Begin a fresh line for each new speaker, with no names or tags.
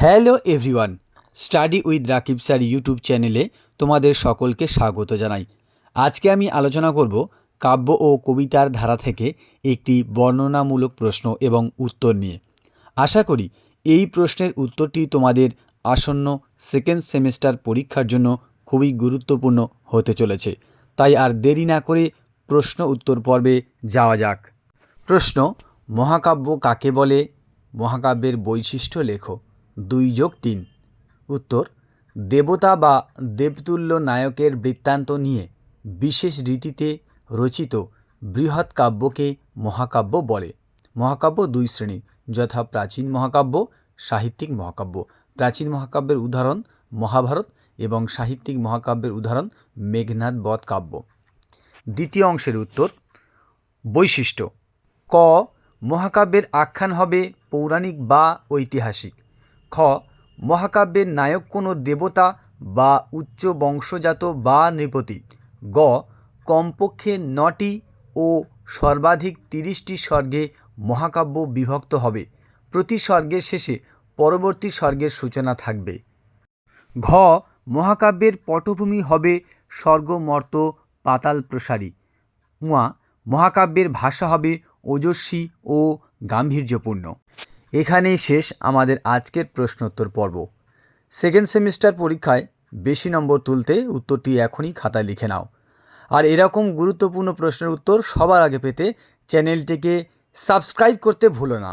Hello everyone study with Rakib sir YouTube চ্যানেলে তোমাদের সকলকে স্বাগত জানাই। আজকে আমি আলোচনা করব কাব্য ও কবিতার ধারা থেকে একটি বর্ণনামূলক প্রশ্ন এবং উত্তর নিয়ে। আশা করি এই প্রশ্নের উত্তরটি তোমাদের আসন্ন সেকেন্ড সেমিস্টার পরীক্ষার জন্য খুবই গুরুত্বপূর্ণ হতে চলেছে। তাই আর দেরি না করে প্রশ্ন উত্তর পর্বে যাওয়া যাক। প্রশ্ন, মহাকাব্য কাকে বলে? মহাকাব্যের বৈশিষ্ট্য লেখো। দুই যোগ তিন। উত্তর, দেবতা বা দেবতুল্য নায়কের বৃত্তান্ত নিয়ে বিশেষ রীতিতে রচিত বৃহৎ কাব্যকে মহাকাব্য বলে। মহাকাব্য দুই শ্রেণি, যথা প্রাচীন মহাকাব্য, সাহিত্যিক মহাকাব্য। প্রাচীন মহাকাব্যের উদাহরণ মহাভারত এবং সাহিত্যিক মহাকাব্যের উদাহরণ মেঘনাদ বধ কাব্য। দ্বিতীয় অংশের উত্তর, বৈশিষ্ট্য। ক, মহাকাব্যের আখ্যান হবে পৌরাণিক বা ঐতিহাসিক। খ, মহাকাব্যের নায়ক কোনো দেবতা বা উচ্চ বংশজাত বা নৃপতি। গ, কমপক্ষে নটি ও সর্বাধিক তিরিশটি স্বর্গে মহাকাব্য বিভক্ত হবে। প্রতি স্বর্গের শেষে পরবর্তী স্বর্গের সূচনা থাকবে। ঘ, মহাকাব্যের পটভূমি হবে স্বর্গমর্ত পাতাল প্রসারী মহাকাব্যের ভাষা হবে ওজস্বী ও গাম্ভীর্যপূর্ণ। এখানেই শেষ আমাদের আজকের প্রশ্নোত্তর পর্ব। সেকেন্ড সেমিস্টার পরীক্ষায় বেশি নম্বর তুলতে উত্তরটি এখনই খাতায় লিখে নাও। আর এরকম গুরুত্বপূর্ণ প্রশ্নের উত্তর সবার আগে পেতে চ্যানেলটিকে সাবস্ক্রাইব করতে ভুলো না।